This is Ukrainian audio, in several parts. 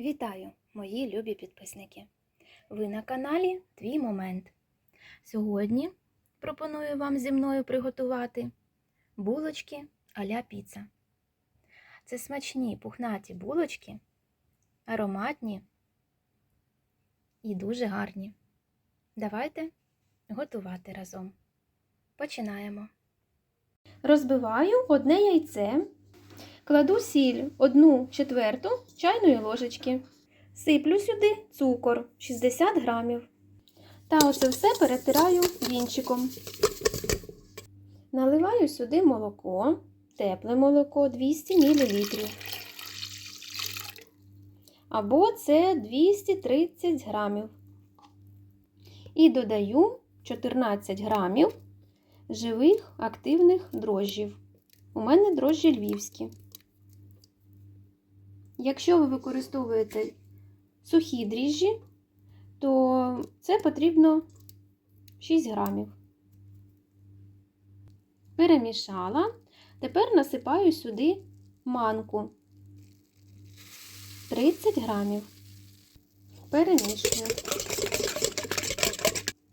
Вітаю, мої любі підписники! Ви на каналі Твій Момент. Сьогодні пропоную вам зі мною приготувати булочки а-ля піца. Це смачні пухнаті булочки, ароматні і дуже гарні. Давайте готувати разом. Починаємо. Розбиваю одне яйце. Кладу сіль 1 четверту чайної ложечки. Сиплю сюди цукор 60 грамів. Та оце все перетираю вінчиком. Наливаю сюди молоко, тепле молоко 200 мл. Або це 230 грамів. І додаю 14 грамів живих активних дрожжів. У мене дрожжі львівські. Якщо ви використовуєте сухі дріжджі, то це потрібно 6 грамів. Перемішала. Тепер насипаю сюди манку 30 грамів. Перемішую.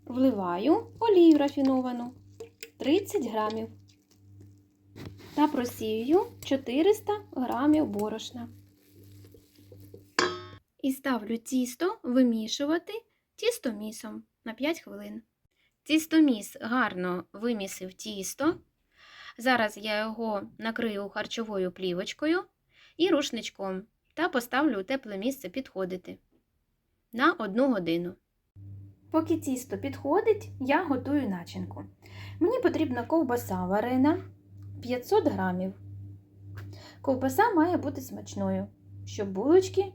Вливаю олію рафіновану 30 грамів. Та просію 400 грамів борошна. І ставлю тісто вимішувати тістомісом на 5 хвилин. Тістоміс гарно вимісив тісто. Зараз я його накрию харчовою плівочкою і рушничком та поставлю у тепле місце підходити на 1 годину. Поки тісто підходить, я готую начинку. Мені потрібна ковбаса варена 500 грамів. Ковбаса має бути смачною, щоб булочки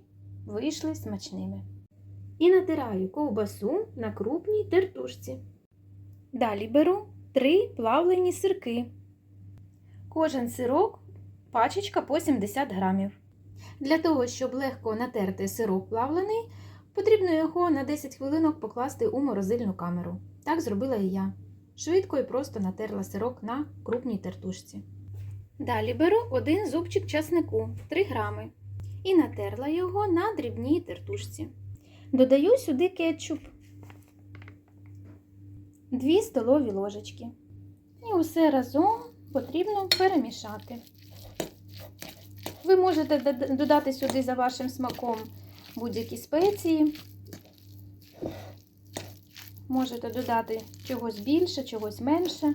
вийшли смачними. І натираю ковбасу на крупній тертушці. Далі беру 3 плавлені сирки. Кожен сирок пачечка по 70 грамів. Для того, щоб легко натерти сирок плавлений, потрібно його на 10 хвилинок покласти у морозильну камеру. Так зробила і я. Швидко і просто натерла сирок на крупній тертушці. Далі беру один зубчик часнику 3 грами і натерла його на дрібній тертушці. Додаю сюди кетчуп 2 столові ложечки. І усе разом потрібно перемішати. Ви можете додати сюди за вашим смаком будь-які спеції. Можете додати чогось більше, чогось менше,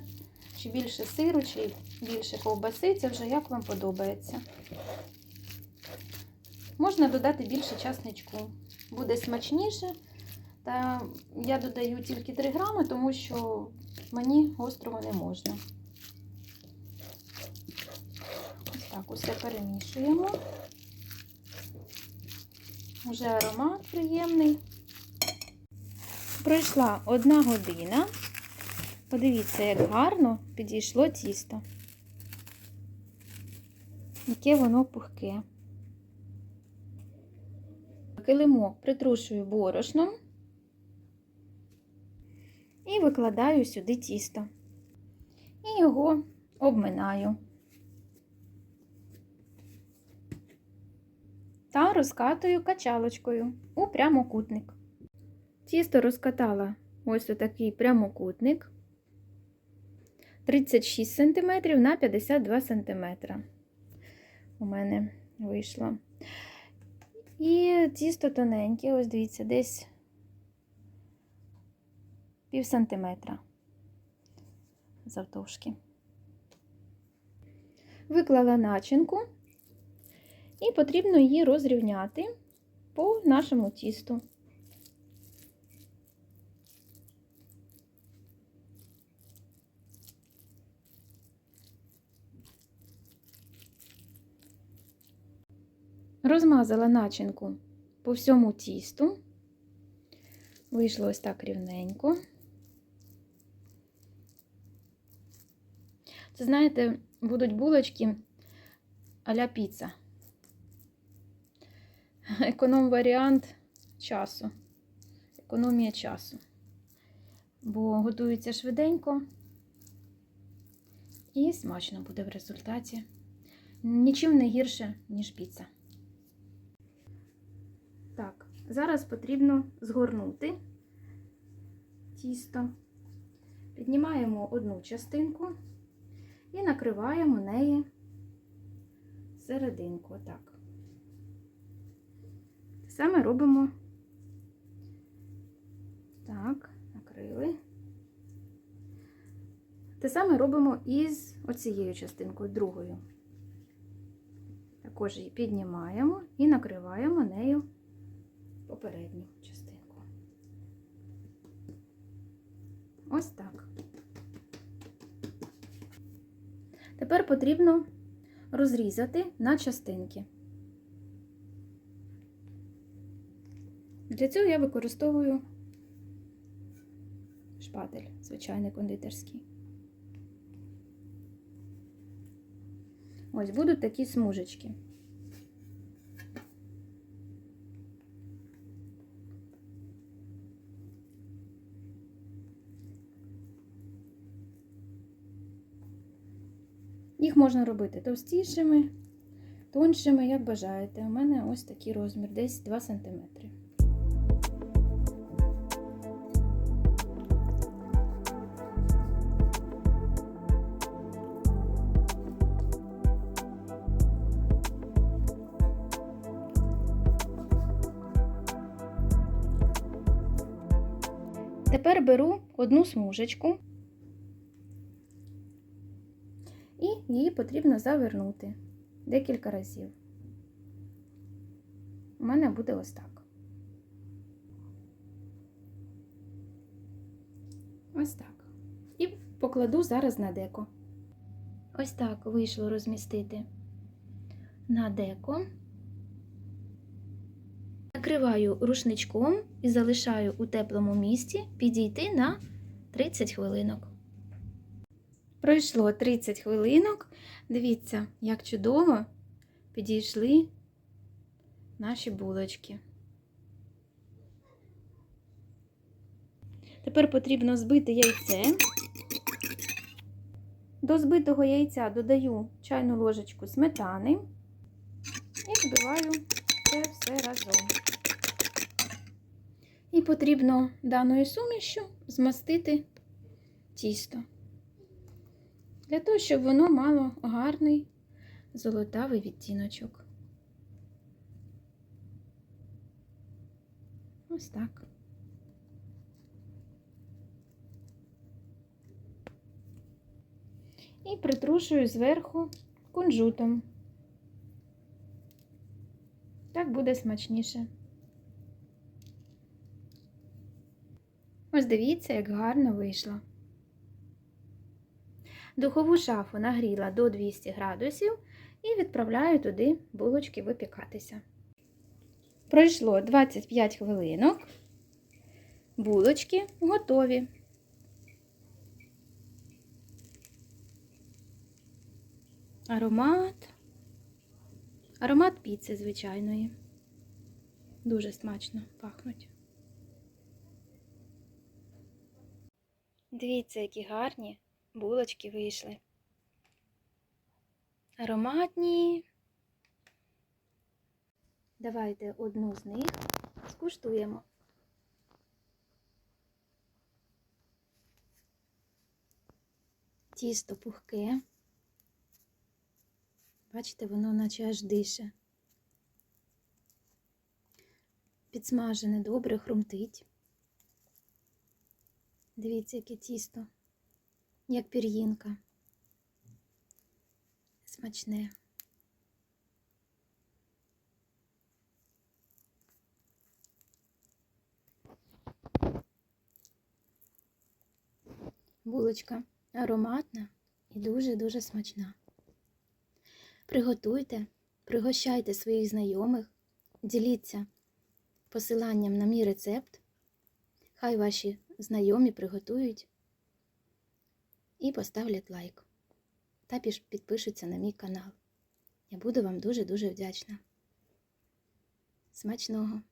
чи більше сиру, чи більше ковбаси, це вже як вам подобається. Можна додати більше часничку. Буде смачніше. Та я додаю тільки 3 грами, тому що мені гострого не можна. Ось так усе перемішуємо. Уже аромат приємний. Пройшла одна година. Подивіться, як гарно підійшло тісто. Яке воно пухке. Килимок притрушую борошном і викладаю сюди тісто. І його обминаю. Та розкатую качалочкою у прямокутник. Тісто розкатала ось отакий прямокутник 36 см на 52 см. У мене вийшло. І тісто тоненьке, ось дивіться, десь пів сантиметра завтовшки. Виклала начинку і потрібно її розрівняти по нашому тісту. Розмазала начинку по всьому тісту. Вийшло ось так рівненько. Це, знаєте, будуть булочки а-ля піца. Економ варіант часу. Економія часу. Бо готується швиденько і смачно буде в результаті. Нічим не гірше, ніж піца. Зараз потрібно згорнути тісто. Піднімаємо одну частинку і накриваємо неї серединку. Отак. Те саме робимо. Так, накрили. Те саме робимо із оцією частинкою, другою. Також її піднімаємо і накриваємо нею попередню частинку. Ось так. Тепер потрібно розрізати на частинки. Для цього я використовую шпатель, звичайний кондитерський. Ось будуть такі смужечки. Їх можна робити товстішими, тоншими, як бажаєте. У мене ось такий розмір, десь 2 см. Тепер беру одну смужечку і її потрібно завернути декілька разів. У мене буде ось так. Ось так. І покладу зараз на деко. Ось так вийшло розмістити на деко. Накриваю рушничком і залишаю у теплому місці підійти на 30 хвилинок. Пройшло 30 хвилинок. Дивіться, як чудово підійшли наші булочки. Тепер потрібно збити яйце. До збитого яйця додаю чайну ложечку сметани і збиваю це все разом. І потрібно даною сумішю змастити тісто. Для того, щоб воно мало гарний золотавий відтіночок. Ось так. І притрушую зверху кунжутом. Так буде смачніше. Ось дивіться, як гарно вийшло. Духову шафу нагріла до 200 градусів і відправляю туди булочки випікатися. Пройшло 25 хвилинок. Булочки готові. Аромат. Аромат піци звичайної. Дуже смачно пахнуть. Дивіться, які гарні булочки вийшли. Ароматні. Давайте одну з них скуштуємо. Тісто пухке. Бачите, воно наче аж дише. Підсмажене добре хрумтить. Дивіться, яке тісто, як пір'їнка. Смачне. Булочка ароматна і дуже-дуже смачна. Приготуйте, пригощайте своїх знайомих, діліться посиланням на мій рецепт. Хай ваші знайомі приготують і поставлять лайк та підпишуться на мій канал. Я буду вам дуже-дуже вдячна. Смачного!